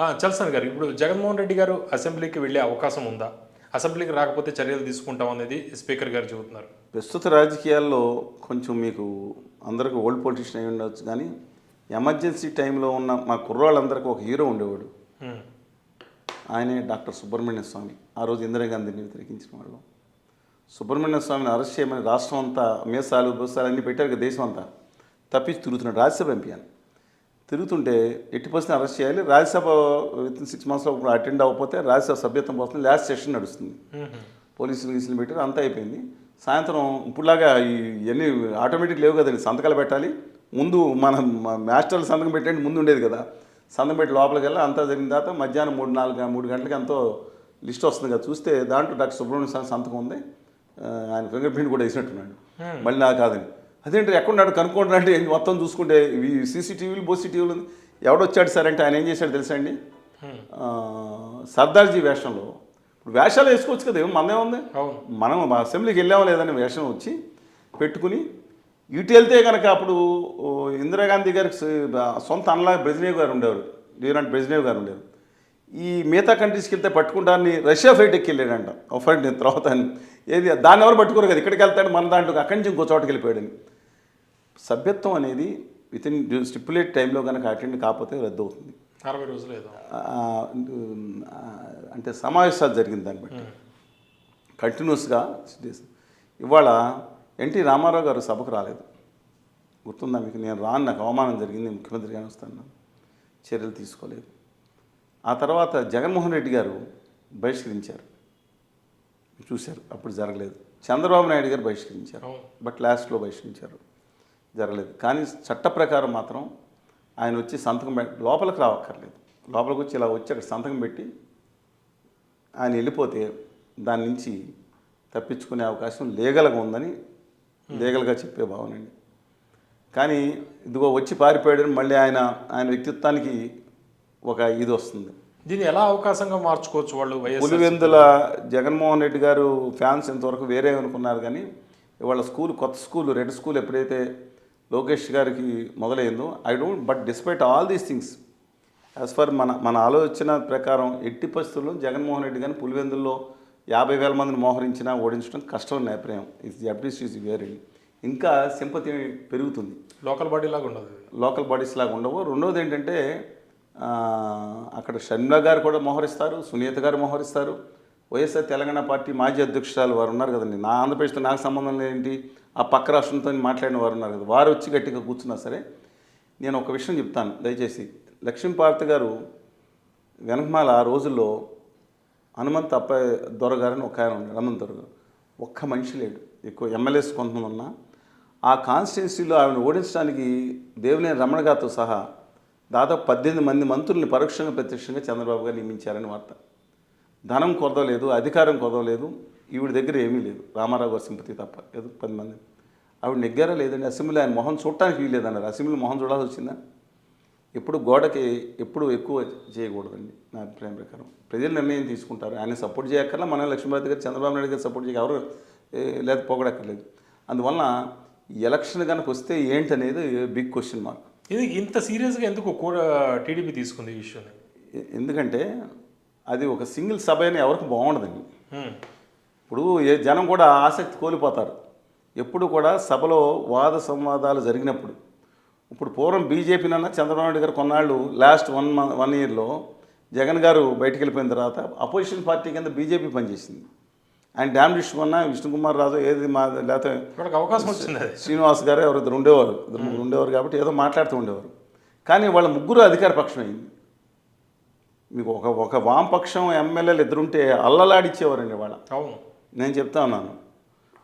చల్సన్ గారు ఇప్పుడు జగన్మోహన్ రెడ్డి గారు అసెంబ్లీకి వెళ్ళే అవకాశం ఉందా? అసెంబ్లీకి రాకపోతే చర్యలు తీసుకుంటాం అనేది స్పీకర్ గారు చెబుతున్నారు. ప్రస్తుత రాజకీయాల్లో కొంచెం మీకు అందరికీ ఓల్డ్ పొలిటీషియన్ అయి ఉండొచ్చు కానీ ఎమర్జెన్సీ టైంలో ఉన్న మా కుర్రాళ్ళందరికీ ఒక హీరో ఉండేవాడు. ఆయనే డాక్టర్ సుబ్రహ్మణ్య స్వామి. ఆ రోజు ఇందిరాగాంధీని వ్యతిరేకించిన వాళ్ళు. సుబ్రహ్మణ్య స్వామిని అరెస్ట్ చేయమని రాష్ట్రం అంతా మీసాలు బుసాలు అన్నీ పెట్టారు కదా దేశం అంతా. తప్పించి తిరుగుతున్నాడు రాజ్యసభ ఎంపీ అని తిరుగుతుంటే ఎట్టి పరిస్థితిని అరెస్ట్ చేయాలి. రాజ్యసభ విత్ ఇన్ సిక్స్ మంత్స్లో అటెండ్ అవ్వకపోతే రాజ్యసభ సభ్యత్వం కోసం లాస్ట్ సెషన్ నడుస్తుంది. పోలీసులు గీసులు పెట్టారు అంతా అయిపోయింది. సాయంత్రం ఇప్పుడులాగా ఇవన్నీ ఆటోమేటిక్ లేవు కదండి సంతకాలు పెట్టాలి. ముందు మనం మాస్టర్లు సంతకం పెట్టండి ముందు ఉండేది కదా. సంతకం పెట్టి లోపలికి వెళ్ళి అంతా జరిగిన తర్వాత మధ్యాహ్నం మూడు నాలుగు మూడు గంటలకి ఎంతో లిస్ట్ వస్తుంది కదా. చూస్తే దాంట్లో డాక్టర్ సుబ్రహ్మణ్య స్వామి సంతకం ఉంది. ఆయన ఫింగర్ ప్రింట్ కూడా వేసినట్టున్నాడు. మళ్ళీ నాకు కాదని అదేంటి ఎక్కడున్నాడు కనుక్కుంటున్నా అంటే మొత్తం చూసుకుంటే ఇవి సీసీటీవీలు బోసీటీవీలు ఎవడొచ్చాడు సార్ అంటే ఆయన ఏం చేశాడు తెలుసా అండి? సర్దార్జీ వేషంలో. ఇప్పుడు వేషాలు వేసుకోవచ్చు కదా మందే ఉంది. మనం మా అసెంబ్లీకి వెళ్ళామో లేదని వేషం వచ్చి పెట్టుకుని ఇటు వెళ్తే కనుక అప్పుడు ఇందిరాగాంధీ గారికి సొంత అన్నలా బ్రెజినేవ్ గారు ఉండేవారు. లీరాంట్ బ్రెజినేవ్ గారు ఉండేవారు. ఈ మిగతా కంట్రీస్కి వెళ్తే పట్టుకుంటారని రష్యా ఫ్లైట్ ఎక్కి వెళ్ళాడంట. ఒక ఫ్లైట్ నేను తర్వాత అని. ఏది? దాన్ని ఎవరు పట్టుకోరు కదా ఇక్కడికి వెళ్తాడు మన దాంట్లో అక్కడి నుంచి ఇంకో చోటకి వెళ్ళిపోయాడని. సభ్యత్వం అనేది విత్ ఇన్ స్టిపులేట్ టైంలో కనుక అటెండ్ కాకపోతే రద్దు అవుతుంది అరవై రోజులు అంటే సమావేశాలు జరిగింది దాన్ని బట్టి. కంటిన్యూస్గా ఇవాళ ఎన్టీ రామారావు గారు సభకు రాలేదు. గుర్తుందా మీకు? నేను రాను నాకు అవమానం జరిగింది ముఖ్యమంత్రిగానే వస్తాను. చర్యలు తీసుకోలేదు. ఆ తర్వాత జగన్మోహన్ రెడ్డి గారు బహిష్కరించారు. చూశారు అప్పుడు జరగలేదు. చంద్రబాబు నాయుడు గారు బహిష్కరించారు. బట్ లాస్ట్లో బహిష్కరించారు. జరగలేదు. కానీ చట్ట ప్రకారం మాత్రం ఆయన వచ్చి సంతకం పెట్టి లోపలికి రావక్కర్లేదు. లోపలికి వచ్చి ఇలా వచ్చి అక్కడ సంతకం పెట్టి ఆయన వెళ్ళిపోతే దాని నుంచి తప్పించుకునే అవకాశం లీగల్గా ఉందని లీగల్గా చెప్పే భావనండి కానీ ఇదిగో వచ్చి పారిపోయాడని మళ్ళీ ఆయన ఆయన వ్యక్తిత్వానికి ఒక ఇది వస్తుంది. దీన్ని ఎలా అవకాశంగా మార్చుకోవచ్చు వాళ్ళు పులివెందుల జగన్మోహన్ రెడ్డి గారు ఫ్యాన్స్ ఇంతవరకు వేరే అనుకున్నారు కానీ ఇవాళ స్కూల్ కొత్త స్కూల్ రెడ్ స్కూల్ ఎప్పుడైతే లోకేష్ గారికి మొదలైందో I don't but despite all these things as for మన మన ఆలోచన ప్రకారం ఎట్టి పరిస్థితుల్లో జగన్మోహన్ రెడ్డి గారిని పులివెందుల్లో యాభై వేల మందిని మోహరించినా ఓడించడం కష్టం అభిప్రాయం. ఇస్ అట్లీస్ట్ ఈజ్ వేరే ఇంకా సింపతి పెరుగుతుంది. లోకల్ బాడీ లాగా ఉండదు. లోకల్ బాడీస్ లాగా ఉండవు. రెండోది ఏంటంటే అక్కడ షర్మిల గారు కూడా మోహరిస్తారు సునీత గారు మోహరిస్తారు. వైఎస్ఆర్ తెలంగాణ పార్టీ మాజీ అధ్యక్షురాలు వారు ఉన్నారు కదండి. నా ఆంధ్రప్రదేశ్తో నాకు సంబంధం ఏంటి ఆ పక్క రాష్ట్రంతో మాట్లాడిన వారు ఉన్నారు కదా వారు వచ్చి గట్టిగా కూర్చున్నా సరే నేను ఒక విషయం చెప్తాను. దయచేసి లక్ష్మీపార్త గారు వెనకమాల ఆ రోజుల్లో హనుమంత్ అప్ప దొరగారని ఒక ఆయన ఉన్నాడు హనుమంత్ దొరగారు ఒక్క మనిషి లేడు. ఎక్కువ ఎమ్మెల్యేస్ కొంతమంది ఉన్నా. ఆ కాన్స్టిట్యున్సీలో ఆవిడ ఓడించడానికి దేవినేని రమణ గారితో సహా దాదాపు పద్దెనిమిది మంది మంత్రుల్ని పరోక్షంగా ప్రత్యక్షంగా చంద్రబాబు గారు నియమించారని వార్త. ధనం కొరదలేదు అధికారం కొరదలేదు ఈవిడ దగ్గర ఏమీ లేదు. రామారావు గారి సింపతి తప్ప ఏదో పది మంది. ఆవిడ నెగ్గారా లేదండి అసెంబ్లీ ఆయన మొహం చూడటానికి వీలేదన్నారు అసెంబ్లీ మొహం చూడాల్సి వచ్చిందా? ఎప్పుడు గోడకి ఎప్పుడు ఎక్కువ చేయకూడదండి నా అభిప్రాయం ప్రకారం. ప్రజలు నిర్ణయం తీసుకుంటారు. ఆయన సపోర్ట్ చేయక్కర్లా. మన లక్ష్మీపతి గారు చంద్రబాబు నాయుడు గారు సపోర్ట్ చేయక ఎవరు లేదా పోగొడక్కర్లేదు. అందువలన ఈ ఎలక్షన్ కనుక వస్తే ఏంటనేది బిగ్ క్వశ్చన్ మార్క్. ఇది ఇంత సీరియస్గా ఎందుకు కూడా టీడీపీ తీసుకుంది ఈ ఇష్యూని? ఎందుకంటే అది ఒక సింగిల్ సభ అని ఎవరికి బాగుండదండి. ఇప్పుడు ఏ జనం కూడా ఆసక్తి కోల్పోతారు. ఎప్పుడు కూడా సభలో వాద సంవాదాలు జరిగినప్పుడు. ఇప్పుడు పూర్వం బీజేపీనన్నా చంద్రబాబు నాయుడు గారు కొన్నాళ్ళు లాస్ట్ వన్ మంత్ వన్ ఇయర్లో జగన్ గారు బయటికి వెళ్ళిపోయిన తర్వాత అపోజిషన్ పార్టీ కింద బీజేపీ పనిచేసింది. ఆయన డ్యామ్ డిష్ కొన్నా విష్ణుకుమార్ రాజు ఏది మా లేకపోతే అవకాశం వచ్చింది శ్రీనివాస్ గారు ఎవరు ఇద్దరు ఉండేవారు ఇద్దరు ముగ్గురు ఉండేవారు కాబట్టి ఏదో మాట్లాడుతూ ఉండేవారు. కానీ వాళ్ళ ముగ్గురు అధికార పక్షం అయింది మీకు ఒక ఒక వామపక్షం ఎమ్మెల్యేలు ఇద్దరుంటే అల్లలాడిచ్చేవారండి వాళ్ళ అవును. నేను చెప్తా ఉన్నాను.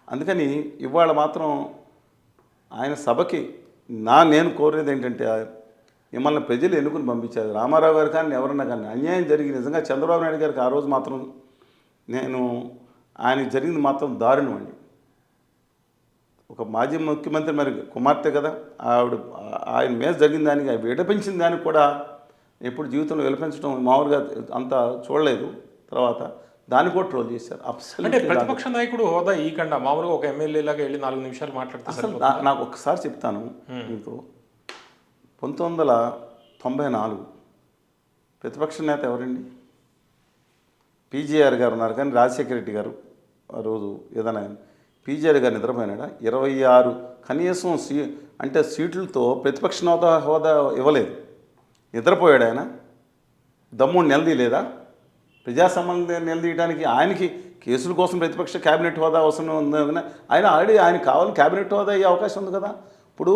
అందుకని ఇవాళ మాత్రం ఆయన సభకి నా నేను కోరేది ఏంటంటే మిమ్మల్ని ప్రజలు ఎన్నుకుని పంపించారు. రామారావు గారు కానీ ఎవరన్నా కానీ అన్యాయం జరిగి నిజంగా చంద్రబాబు నాయుడు గారికి ఆ రోజు మాత్రం నేను ఆయన జరిగింది మాత్రం దారుణం అండి. ఒక మాజీ ముఖ్యమంత్రి మరి కుమార్తె కదా ఆవిడ ఆయన మీద జరిగిన దానికి విడపించిన దానికి కూడా ఎప్పుడు జీవితంలో విలపించడం మామూలుగా అంత చూడలేదు. తర్వాత దాన్ని కూడా ట్రోల్ చేశారు. అంటే అసలు ప్రతిపక్ష నాయకుడు హోదా ఈ కండ మామూలుగా ఒక ఎమ్మెల్యే లాగా వెళ్ళి నాలుగు నిమిషాలు మాట్లాడితే అసలు నాకు ఒక్కసారి చెప్తాను మీకు. పంతొమ్మిది వందల తొంభై నాలుగు ప్రతిపక్ష నేత ఎవరండి? పీజీఆర్ గారు ఉన్నారు కానీ రాజశేఖర రెడ్డి గారు ఆ రోజు ఏదైనా పీజీఆర్ గారు నిద్రపోయినాడా? ఇరవై ఆరు కనీసం సీ అంటే సీట్లతో ప్రతిపక్ష హోదా హోదా ఇవ్వలేదు. నిద్రపోయాడు ఆయన? దమ్ము నిలదీయలేదా ప్రజా సంబంధం నిలదీయడానికి ఆయనకి కేసుల కోసం ప్రతిపక్ష కేబినెట్ హోదా అవసరం ఉంది ఆయన ఆల్రెడీ ఆయన కావాలని కేబినెట్ హోదా అయ్యే అవకాశం ఉంది కదా ఇప్పుడు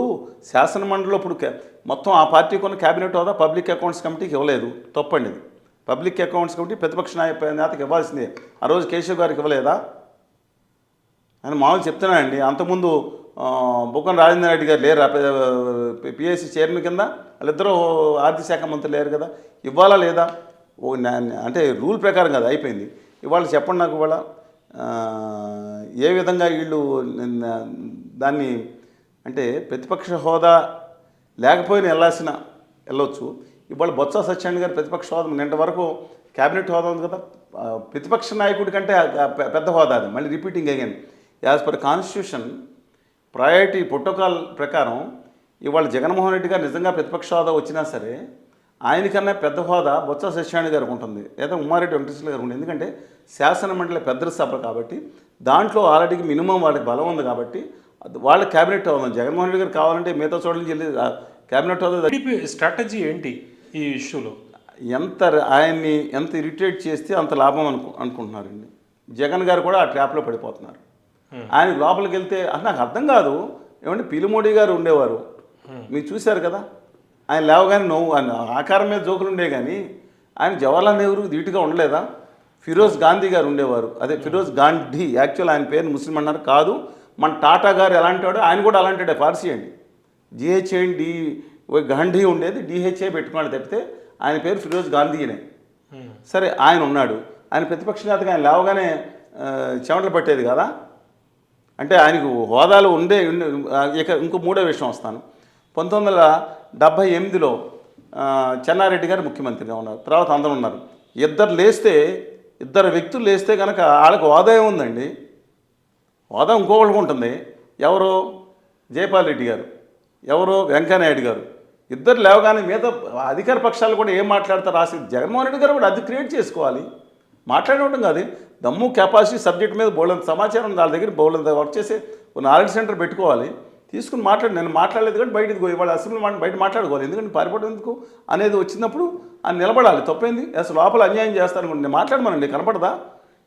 శాసనమండలిలో ఇప్పుడు మొత్తం ఆ పార్టీ ఉన్న కేబినెట్ హోదా పబ్లిక్ అకౌంట్స్ కమిటీకి ఇవ్వలేదు తప్పండి పబ్లిక్ అకౌంట్స్ కమిటీ ప్రతిపక్ష నాయ నేతకి ఇవ్వాల్సిందే ఆ రోజు కేశవ్ గారికి ఇవ్వలేదా అని మామూలు చెప్తున్నానండి అంతకుముందు బుక్కన రాజేంద్ర రెడ్డి గారు లేరు పిఎస్సి చైర్మన్ కింద వాళ్ళిద్దరూ ఆర్థిక శాఖ మంత్రి లేరు కదా ఇవ్వాలా లేదా అంటే రూల్ ప్రకారం కదా అయిపోయింది. ఇవాళ చెప్పండి నాకు ఇవాళ ఏ విధంగా వీళ్ళు దాన్ని అంటే ప్రతిపక్ష హోదా లేకపోయినా వెళ్ళాల్సిన వెళ్ళొచ్చు. ఇవాళ బొత్స సత్యనారాయణ గారు ప్రతిపక్ష హోదా నింట వరకు క్యాబినెట్ హోదా ఉంది కదా ప్రతిపక్ష నాయకుడి కంటే పెద్ద హోదా అది. మళ్ళీ repeating again. As per constitution priority protocol ప్రకారం ఇవాళ జగన్మోహన్ రెడ్డి గారు నిజంగా ప్రతిపక్ష హోదా వచ్చినా సరే ఆయనకన్నా పెద్ద హోదా బొత్స సత్యనారాయణ గారికి ఉంటుంది. లేదా ఉమ్మారెడ్డి వెంకటేశ్వర గారికి ఉంటుంది. ఎందుకంటే శాసన మండలి పెద్ద సభ కాబట్టి దాంట్లో ఆల్రెడీ మినిమం వాళ్ళకి బలం ఉంది కాబట్టి వాళ్ళ క్యాబినెట్ హోదా. జగన్మోహన్ రెడ్డి గారు కావాలంటే మిగతా చోట్ల నుంచి వెళ్ళి క్యాబినెట్ హోదా స్ట్రాటజీ ఏంటి ఈ ఇష్యూలో ఎంత ఆయన్ని ఎంత ఇరిటేట్ చేస్తే అంత లాభం అనుకు అనుకుంటున్నారండి. జగన్ గారు కూడా ఆ ట్రాప్లో పడిపోతున్నారు. ఆయన లోపలికి వెళ్తే నాకు అర్థం కాదు. ఏమంటే పిలిమోడి గారు ఉండేవారు. మీరు చూశారు కదా? ఆయన లేవగానే నవ్వు ఆయన ఆకారం మీద జోకులు ఉండే కానీ ఆయన జవహర్లాల్ నెహ్రూ ధీటుగా ఉండలేదా? ఫిరోజ్ గాంధీ గారు ఉండేవారు. అదే ఫిరోజ్ గాంధీ యాక్చువల్ ఆయన పేరు ముస్లిం అన్నారు కాదు. మన టాటా గారు ఎలాంటి వాడు ఆయన కూడా అలాంటి వాడే పార్సీ అండి జిహెచ్ఏ డి గాంధీ ఉండేది డిహెచ్ఏ పెట్టుకున్నాడు తప్పితే ఆయన పేరు ఫిరోజ్ గాంధీనే. సరే ఆయన ఉన్నాడు. ఆయన ప్రతిపక్ష నేతగా ఆయన లేవగానే చెమటలు పట్టేది కదా? అంటే ఆయనకు హోదాలు ఉండే ఉండే- ఇక ఇంకో మూడో విషయం వస్తాను. పంతొమ్మిది వందల డెబ్భై ఎనిమిదిలో చెన్నారెడ్డి గారు ముఖ్యమంత్రిగా ఉన్నారు. తర్వాత అందరూ ఉన్నారు. ఇద్దరు లేస్తే ఇద్దరు వ్యక్తులు లేస్తే కనుక వాళ్ళకి హోదా ఉందండి. వాదం ఇంకొకళ్ళకి ఉంటుంది. ఎవరు జయపాల్ రెడ్డి గారు ఎవరు వెంకయ్యనాయుడు గారు. ఇద్దరు లేవగానే మీద అధికార పక్షాలు కూడా ఏం మాట్లాడతారు రాసి జగన్మోహన్ రెడ్డి గారు కూడా అది క్రియేట్ చేసుకోవాలి. మాట్లాడడం కాదు. దమ్ము కెపాసిటీ సబ్జెక్ట్ మీద బోళ్ళంత సమాచారం వాళ్ళ దగ్గర బోళ్ళంత వర్క్ చేసే నాలెడ్జ్ సెంటర్ పెట్టుకోవాలి. తీసుకుని మాట్లాడి. నేను మాట్లాడలేదు కానీ బయటకు పోయి వాళ్ళ అసెంబ్లీ మాట బయట మాట్లాడుకోవాలి. ఎందుకంటే పారిపోవడం ఎందుకు? అనేది వచ్చినప్పుడు ఆయన నిలబడాలి. తప్పేంది? అసలు లోపల అన్యాయం చేస్తాను నేను మాట్లాడమనండి. కనపడదా?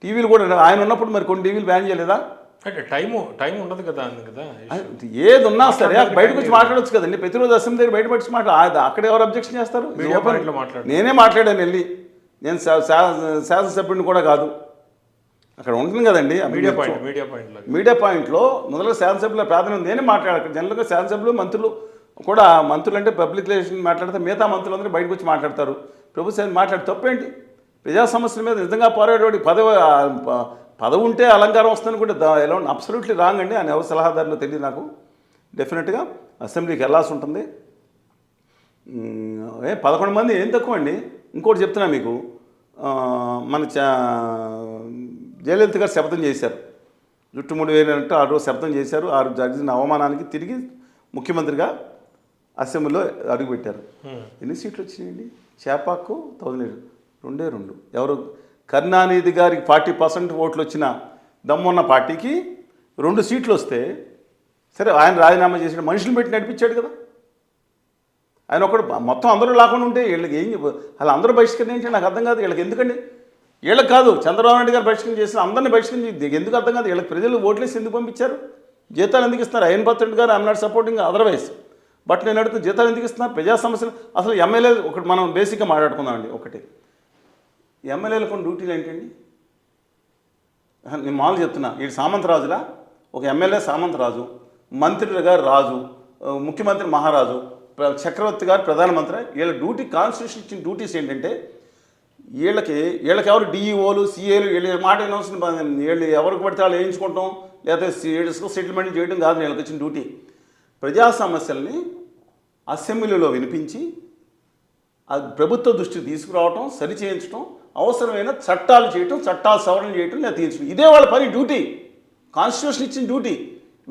టీవీలు కూడా ఆయన ఉన్నప్పుడు మరి కొన్ని టీవీలు బ్యాన్ చేయలేదా? అంటే టైము టైం ఉండదు కదా అంది కదా. అది ఏది ఉన్నా సరే బయటకు వచ్చి మాట్లాడొచ్చు కదండి. ప్రతిరోజు అసెంబ్లీ దగ్గర బయట వచ్చి మాట్లాడు అక్కడ ఎవరు అబ్జెక్షన్ చేస్తారు. నేనే మాట్లాడాను వెళ్ళి. నేను శాసనసభ్యుడిని కూడా కాదు. అక్కడ ఉంటుంది కదండి మీడియా మీడియా పాయింట్ మీడియా పాయింట్లో మీడియా పాయింట్లో మొదలుగా శాసనసభ్యుల ప్రాధాన్యం నేనే మాట్లాడాను అక్కడ జనరల్గా శాసనసభ్యులు మంత్రులు కూడా మంత్రులు అంటే పబ్లిక్ రిలేషన్ మాట్లాడితే మిగతా మంత్రులు అందరూ బయటకు వచ్చి మాట్లాడతారు. ప్రభుత్వం మాట్లాడి తప్పేంటి? ప్రజా సమస్యల మీద నిజంగా పోరాడేవాడి పదవి పదవి ఉంటే అలంకారం వస్తుందని కూడా ఎలా అబ్సల్యూట్లీ రాంగ్ అండి. ఆయన ఎవరు సలహాదారులో తెలియదు నాకు. డెఫినెట్గా అసెంబ్లీకి వెళ్ళాల్సి ఉంటుంది. ఏ పదకొండు మంది ఏం తక్కువ అండి? ఇంకోటి చెప్తున్నా మీకు. మన చా జయలలిత గారు శపథం చేశారు. జుట్టుముడి వేరినట్టు ఆ రోజు శపథం చేశారు. ఆ జరిగిన అవమానానికి తిరిగి ముఖ్యమంత్రిగా అసెంబ్లీలో అడుగుపెట్టారు. ఎన్ని సీట్లు వచ్చినాయండి? చేపాకు థౌజండ్ రెండే రెండు. ఎవరు? కరుణానిధి గారికి ఫార్టీ పర్సెంట్ ఓట్లు వచ్చిన దమ్మున్న పార్టీకి రెండు సీట్లు వస్తే సరే ఆయన రాజీనామా చేసిన మనుషులు పెట్టి నడిపించాడు కదా. ఆయన ఒకడు మొత్తం అందరూ లేకుండా ఉంటే వీళ్ళకి ఏం అలా అందరూ బహిష్కరించండి నాకు అర్థం కాదు. వీళ్ళకి ఎందుకండి? వీళ్ళకి కాదు చంద్రబాబు నాయుడు గారు బహిష్కరణ చేసిన అందరిని బహిష్కరించి ఎందుకు అర్థం కాదు? వీళ్ళకి ప్రజలు ఓట్లేసి ఎందుకు పంపించారు? జీతాలు ఎందుకు ఇస్తున్నారు? అయన్ భత్రుడు గారు I'm not supporting otherwise. But నేను అడుగుతున్న జీతాలు ఎందుకు ఇస్తున్నారు? ప్రజా సమస్యలు. అసలు ఎమ్మెల్యే ఒకటి మనం బేసిక్గా మాట్లాడుకుందామండి ఒకటి. ఎమ్మెల్యేలకు డ్యూటీలు ఏంటండి? నేను మామూలు చెప్తున్నా. ఈ సామంతరాజులా ఒక ఎమ్మెల్యే సామంతరాజు మంత్రి గారు రాజు ముఖ్యమంత్రి మహారాజు చక్రవర్తి గారు ప్రధానమంత్రి. వీళ్ళ డ్యూటీ కాన్స్టిట్యూషన్ ఇచ్చిన డ్యూటీస్ ఏంటంటే వీళ్ళకి వీళ్ళకి ఎవరు డిఈఓలు సీఏలు వీళ్ళ మాట వినవలసిన వీళ్ళు ఎవరికి పడితే వాళ్ళు వేయించుకుంటాం. లేకపోతే సెటిల్మెంట్ చేయడం కాదు వీళ్ళకి వచ్చిన డ్యూటీ. ప్రజా సమస్యల్ని అసెంబ్లీలో వినిపించి అది ప్రభుత్వ దృష్టికి తీసుకురావటం సరిచేయించడం అవసరమైన చట్టాలు చేయటం చట్టాలు సవరణ చేయటం లేదా తీర్చడం ఇదే వాళ్ళ పని డ్యూటీ. కాన్స్టిట్యూషన్ ఇచ్చిన డ్యూటీ.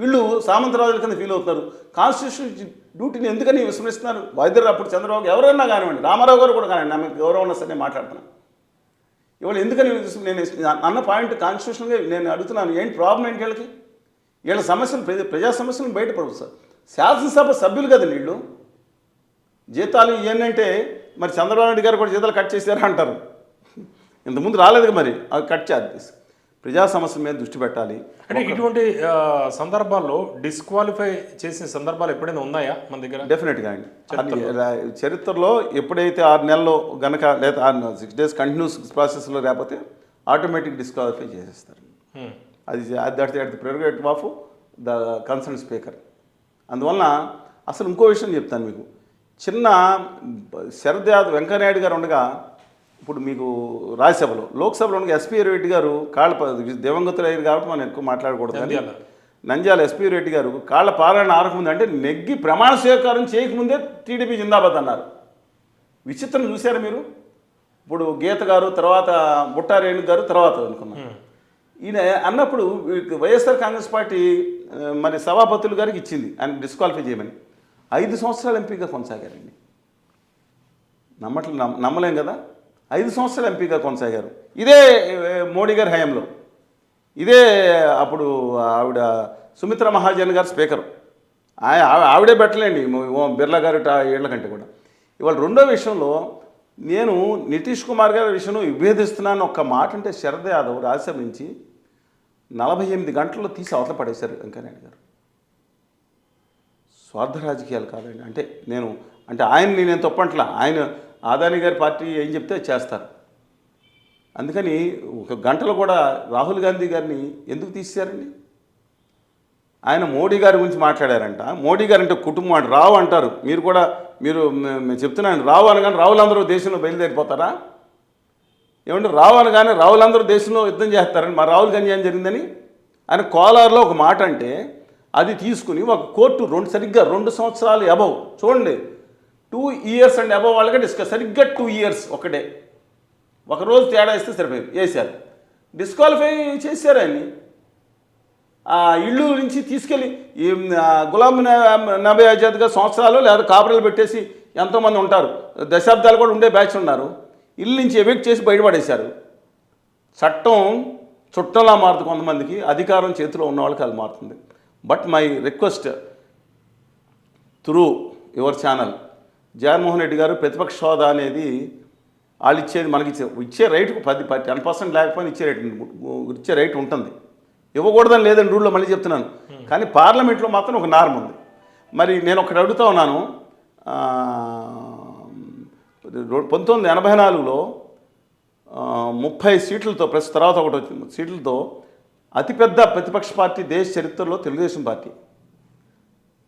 వీళ్ళు సామంతరాజుల కింద ఫీల్ అవుతున్నారు. కాన్స్టిట్యూషన్ డ్యూటీని ఎందుకని విస్మరిస్తున్నారు? వైద్యులు అప్పుడు చంద్రబాబు ఎవరైనా కానివ్వండి రామారావు గారు కూడా కానివ్వండి ఆమె గౌరవం ఉన్న సరే నేను మాట్లాడుతున్నాను ఇవాళ ఎందుకని నేను అన్న పాయింట్ కాన్స్టిట్యూషన్గా నేను అడుగుతున్నాను ఏంటి ప్రాబ్లం ఏంటి వీళ్ళకి? వీళ్ళ సమస్యలు ప్రజా ప్రజా సమస్యలను బయటపడవు సార్. శాసనసభ సభ్యులు కదా వీళ్ళు. జీతాలు ఏంటంటే మరి చంద్రబాబు నాయుడు గారు కూడా జీతాలు కట్ చేశారా అంటారు. ఇంతకుముందు రాలేదు మరి అవి కట్ చేద్దాం. ప్రజా సమస్యల మీద దృష్టి పెట్టాలి. అంటే ఇటువంటి సందర్భాల్లో డిస్క్వాలిఫై చేసిన సందర్భాలు ఎప్పుడైనా ఉన్నాయా మన దగ్గర? డెఫినెట్గా అండి. చరిత్రలో. ఎప్పుడైతే ఆరు నెలల్లో గనక లేదా ఆరు సిక్స్ డేస్ కంటిన్యూస్ ప్రాసెస్లో లేకపోతే ఆటోమేటిక్ డిస్క్వాలిఫై చేసేస్తారు. అది అది that the prerogative of the concern speaker. అందువలన అసలు ఇంకో విషయం చెప్తాను మీకు. చిన్న శరద్ యాదవ్ వెంకయ్యనాయుడు గారు ఉండగా ఇప్పుడు మీకు రాజ్యసభలో లోక్సభలో ఎస్పీ రెడ్డి గారు కాళ్ళ దివంగతులు అయ్యారు కాబట్టి మనం ఎక్కువ మాట్లాడకూడదు. కానీ నంద్యాల. ఎస్పీ రెడ్డి గారు కాళ్ళ పారాయణ ఆరకముందు అంటే నెగ్గి ప్రమాణ స్వీకారం చేయకముందే టీడీపీ జిందాబాద్ అన్నారు. విచిత్రం చూశారు మీరు? ఇప్పుడు గీత గారు తర్వాత బుట్టారేణు గారు తర్వాత అనుకున్నాం ఈయన అన్నప్పుడు వైఎస్ఆర్ కాంగ్రెస్ పార్టీ మరి సభాపతులు గారికి ఇచ్చింది. ఆయన డిస్క్వాలిఫై చేయమని. ఐదు సంవత్సరాలు ఎంపీగా కొనసాగారండి. నమ్మట్లే నమ్మ- నమ్మలేం కదా? ఐదు సంవత్సరాలు ఎంపీగా కొనసాగారు. ఇదే మోడీ గారి హయాంలో. ఇదే అప్పుడు ఆవిడ సుమిత్ర మహాజన్ గారు స్పీకర్. ఆవిడే పెట్టలేండి ఓ బిర్లా గారు ఏళ్ళ కంటే కూడా. ఇవాళ రెండో విషయంలో నేను నితీష్ కుమార్ గారి విషయం విభేదిస్తున్నాను ఒక్క మాట అంటే శరద్ యాదవ్ రాజ్యసభ నుంచి నలభై ఎనిమిది గంటల్లో తీసి అవతల పడేశారు వెంకయ్యనాయుడు గారు. స్వార్థ రాజకీయాలు కాదండి. అంటే నేను అంటే ఆయన్ని నేను తప్పంట్లా ఆయన ఆదాని గారి పార్టీ ఏం చెప్తే చేస్తారు. అందుకని ఒక గంటలో కూడా రాహుల్ గాంధీ గారిని ఎందుకు తీసేశారండి? ఆయన మోడీ గారి గురించి మాట్లాడారంట. మోడీ గారు అంటే కుటుంబం రావు అంటారు. మీరు కూడా మీరు చెప్తున్నాను రావు అనగానే రావులందరూ దేశంలో బయలుదేరిపోతారా? ఏమంటే రావు అనగానే రావులందరూ దేశంలో యుద్ధం చేస్తారని మా రాహుల్ గాంధీ ఏం జరిగిందని? ఆయన కోలార్లో ఒక మాట అంటే అది తీసుకుని ఒక కోర్టు రెండు సరిగ్గా రెండు సంవత్సరాలు అబవ్ చూడండి. టూ ఇయర్స్ అండ్ అబవ్ వాళ్ళకి డిస్కస్ సరిగ్గా టూ ఇయర్స్ ఒకటే. ఒక రోజు తేడా ఇస్తే సరిపోయింది. వేశారు డిస్క్వాలిఫై చేశారు ఆయన్ని. ఆ ఇళ్ళు నుంచి తీసుకెళ్ళి గులాం నబీ ఆజాద్గా సంవత్సరాలు లేదా కాపురలు పెట్టేసి ఎంతోమంది ఉంటారు. దశాబ్దాలు కూడా ఉండే బ్యాచ్ ఉన్నారు. ఇల్లు నుంచి ఎవిక్ట్ చేసి బయటపడేశారు. చట్టం చుట్టంలా మారుతుంది కొంతమందికి. అధికారం చేతిలో ఉన్న వాళ్ళకి అది మారుతుంది. But my request through your channel Jaganmohan Reddy గారు ప్రతిపక్ష హోదా అనేది వాళ్ళు ఇచ్చేది మనకి ఇచ్చే ఇచ్చే రైట్కు పది టెన్ పర్సెంట్ లేకపోయినా ఇచ్చే రైట్ ఇచ్చే రైట్ ఉంటుంది. ఇవ్వకూడదని లేదని రూల్లో మళ్ళీ చెప్తున్నాను. కానీ పార్లమెంట్లో మాత్రం ఒక నార్మ్ ఉంది. మరి నేను ఒకటి అడుగుతా ఉన్నాను. పంతొమ్మిది వందల ఎనభై నాలుగులో ముప్పై సీట్లతో ప్లస్ తర్వాత ఒకటి వచ్చింది. సీట్లతో అతిపెద్ద ప్రతిపక్ష పార్టీ దేశ చరిత్రలో తెలుగుదేశం పార్టీ.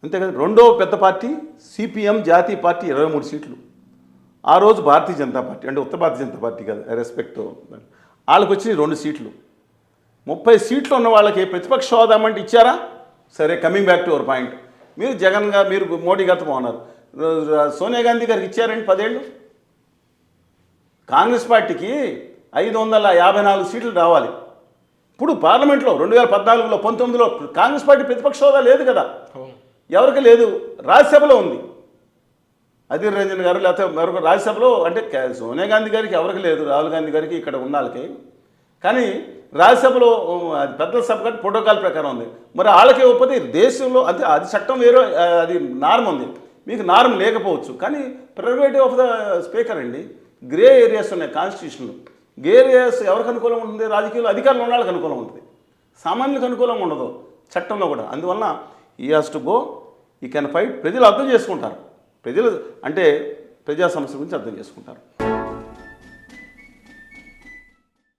అంతేకాదు రెండవ రెండో పెద్ద పార్టీ సిపిఎం జాతీయ పార్టీ ఇరవై మూడు సీట్లు. ఆ రోజు భారతీయ జనతా పార్టీ అంటే ఉత్తర భారతీయ జనతా పార్టీ కాదు రెస్పెక్ట్ వాళ్ళకి వచ్చినాయి రెండు సీట్లు. ముప్పై సీట్లు ఉన్న వాళ్ళకి ప్రతిపక్ష హోదా అంటే ఇచ్చారా? సరే coming back to our point మీరు జగన్ గారు మీరు మోడీ గారితో బాగున్నారు. సోనియా గాంధీ గారికి ఇచ్చారండి పదేళ్ళు. కాంగ్రెస్ పార్టీకి ఐదు వందల యాభై నాలుగు సీట్లు రావాలి. ఇప్పుడు పార్లమెంట్లో రెండు వేల పద్నాలుగులో పంతొమ్మిదిలో కాంగ్రెస్ పార్టీ ప్రతిపక్ష హోదా లేదు కదా. ఎవరికి లేదు రాజ్యసభలో ఉంది. అధీర్ రంజన్ గారు లేకపోతే మరొక రాజ్యసభలో అంటే సోనియా గాంధీ గారికి ఎవరికి లేదు రాహుల్ గాంధీ గారికి ఇక్కడ ఉన్న వాళ్ళకి. కానీ రాజ్యసభలో అది పెద్దల సభ కాబట్టి ప్రోటోకాల్ ప్రకారం ఉంది. మరి వాళ్ళకి ఇవ్వకపోతే దేశంలో అది అది చట్టం వేరే అది నార్మ్ ఉంది. మీకు నార్మ్ లేకపోవచ్చు. కానీ ప్రైవేటివ్ ఆఫ్ ద స్పీకర్ అండి గ్రే ఏరియాస్ ఉన్నాయి కాన్స్టిట్యూషన్లో. గ్రే ఏరియాస్ ఎవరికి అనుకూలం ఉంటుంది? రాజకీయాలు అధికారులు ఉన్న వాళ్ళకి అనుకూలం ఉంటుంది. సామాన్యులకు అనుకూలంగా ఉండదు చట్టంలో కూడా. అందువలన he has to go he can fight ప్రజలు అర్థం చేసుకుంటారు. ప్రజలు అంటే ప్రజా సమస్య గురించి అర్థం చేసుకుంటారు.